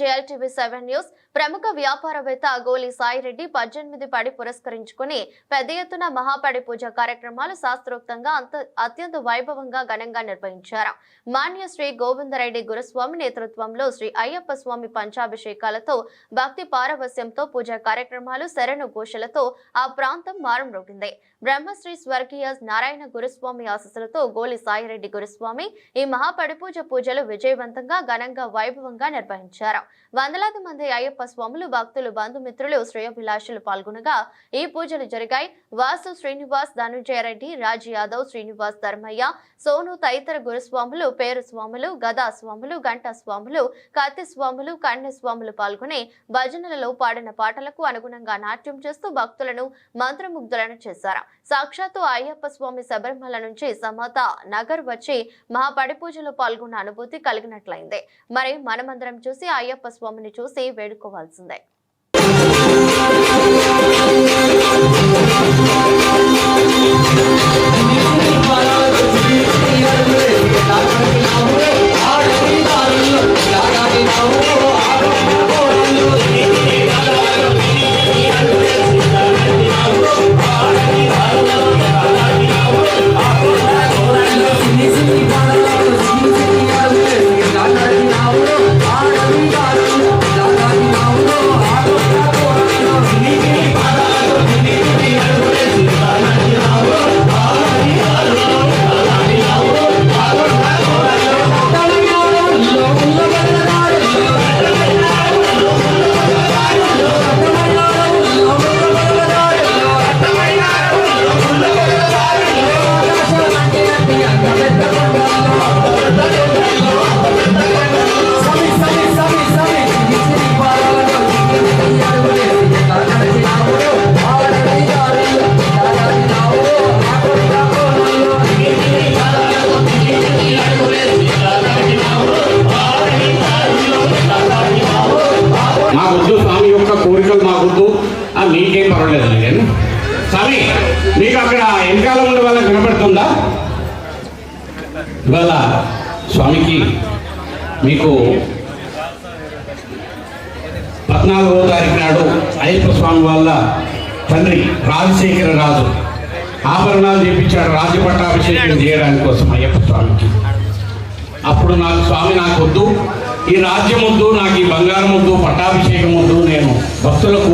JLTV seven news ప్రముఖ వ్యాపారవేత్త గోలి సాయిరెడ్డి పద్దెనిమిది పడి పురస్కరించుకుని పెద్ద ఎత్తున మహాపడి పూజ కార్యక్రమాలు శాస్త్రోక్తంగా అంత అత్యంత వైభవంగా ఘనంగా నిర్వహించారు. మాన్య శ్రీ గోవిందరెడ్డి గురుస్వామి నేతృత్వంలో శ్రీ అయ్యప్ప స్వామి పంచాభిషేకాలతో భక్తి పారవస్యంతో పూజా కార్యక్రమాలు శరణు ఘోషలతో ఆ ప్రాంతం మారుమ్రోగింది. బ్రహ్మశ్రీ స్వర్గీయ నారాయణ గురుస్వామి ఆశస్సులతో గోలి సాయిరెడ్డి గురుస్వామి ఈ మహాపడిపూజ పూజలు విజయవంతంగా ఘనంగా వైభవంగా నిర్వహించారు. వందలాది మంది అయ్యప్ప స్వాములు భక్తులు బంధుమిత్రులు శ్రేయోభిలాషులు పాల్గొనగా ఈ పూజలు జరిగాయి. వాసు శ్రీనివాస్ ధనుంజయ రెడ్డి రాజ్ యాదవ్ శ్రీనివాస్ ధర్మయ్య సోను తదితర గురుస్వాములు పేరు స్వాములు గదా స్వాములు గంటా స్వాములు కత్తి స్వాములు కన్నె స్వాములు పాల్గొని భజనలలో పాడిన పాటలకు అనుగుణంగా నాట్యం చేస్తూ భక్తులను మంత్రముగ్ధులను చేశారు. సాక్షాత్తు అయ్యప్ప స్వామి శబరిమల నుంచి సమత నగర్ వచ్చి మహాపడి పూజలో పాల్గొన్న అనుభూతి కలిగినట్లయింది. మరి మనమందరం చూసి అయ్యప్ప స్వామిని చూసి వేడుకోవాల్సిందే. ఇవాళ స్వామికి మీకు పద్నాలుగో తారీఖు నాడు అయ్యప్ప స్వామి వాళ్ళ తండ్రి రాజశేఖర రాజు ఆభరణాలు చేపించాడు రాజపట్టాభిషేకం చేయడానికి కోసం అయ్యప్ప స్వామికి. అప్పుడు నాకు స్వామి నాకు వద్దు ఈ రాజ్యం వద్దు నాకు ఈ బంగారం వద్దు పట్టాభిషేకం వద్దు నేను భక్తులకు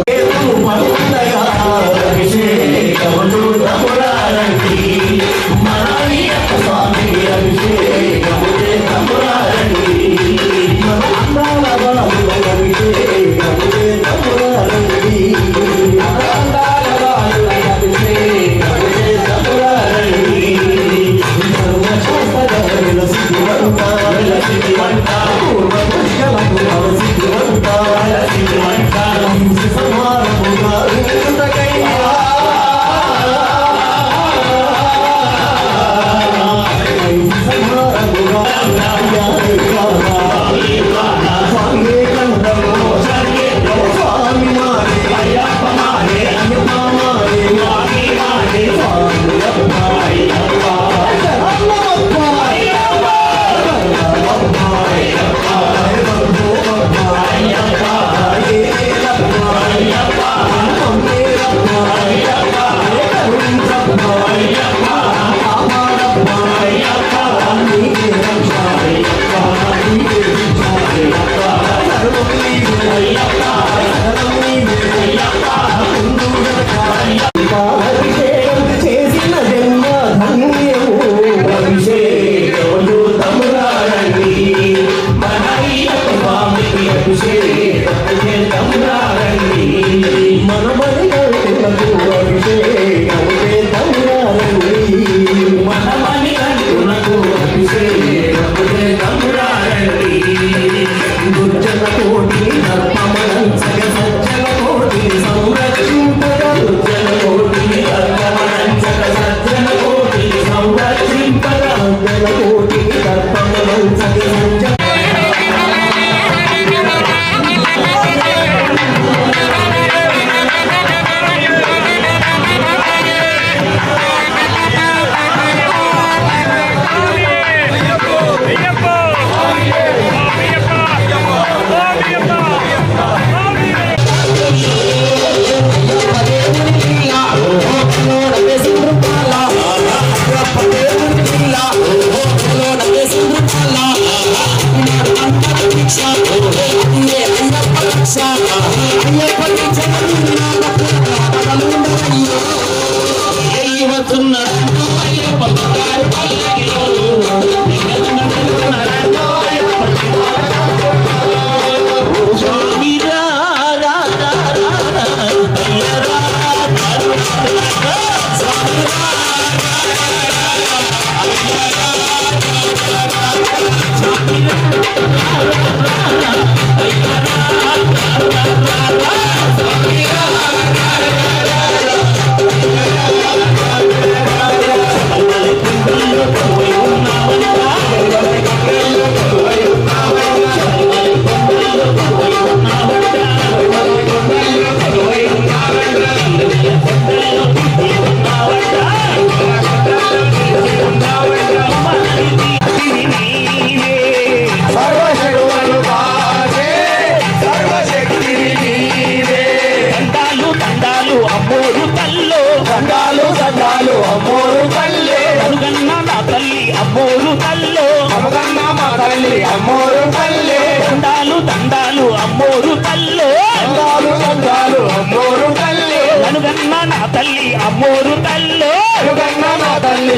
కోటి ధర్మమనం సగ Shama,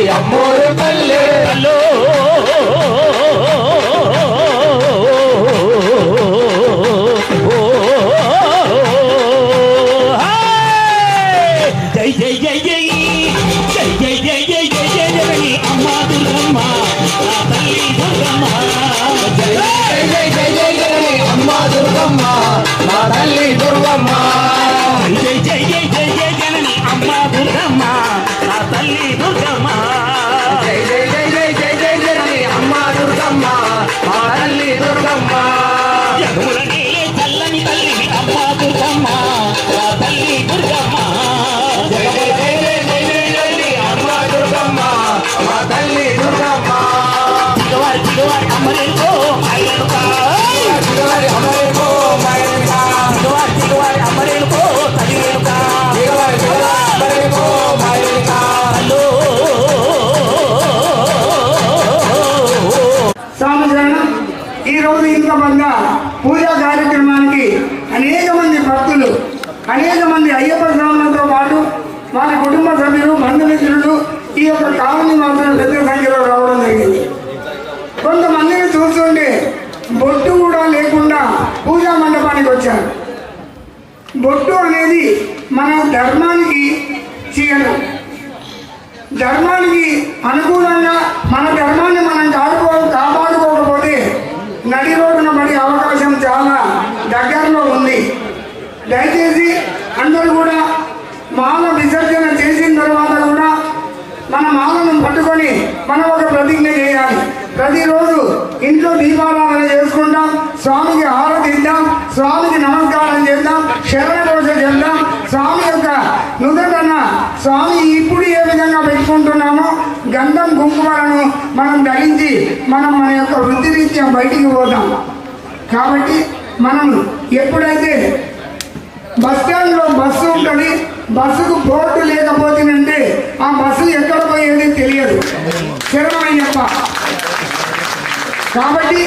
amor, amor, ధర్మానికి అనుకూలంగా మన ధర్మాన్ని మనం కాడుకో కాపాడుకోకపోతే నడి రోడ్డున పడే అవకాశం చాలా దగ్గరలో ఉంది. దయచేసి అందరూ కూడా మాల విసర్జన చేసిన తర్వాత కూడా మన మాలను పట్టుకొని మనం ఒక ప్రతిజ్ఞ చేయాలి. ప్రతిరోజు ఇంట్లో దీపారాధన చేసుకుంటాం స్వామికి ఆరాధిద్దాం స్వామికి నమస్కారం చేద్దాం శరణ దోష చేద్దాం స్వామి యొక్క నుదటన స్వామి మనం ధరించి మనం మన యొక్క వృత్తిరీత్యా బయటికి పోతాం. కాబట్టి మనం ఎప్పుడైతే బస్ స్టాండ్లో బస్సు ఉంటుంది బస్సుకు బోర్డు లేకపోతేనంటే ఆ బస్సు ఎక్కడ పోయేది తెలియదు. చిరమైన కాబట్టి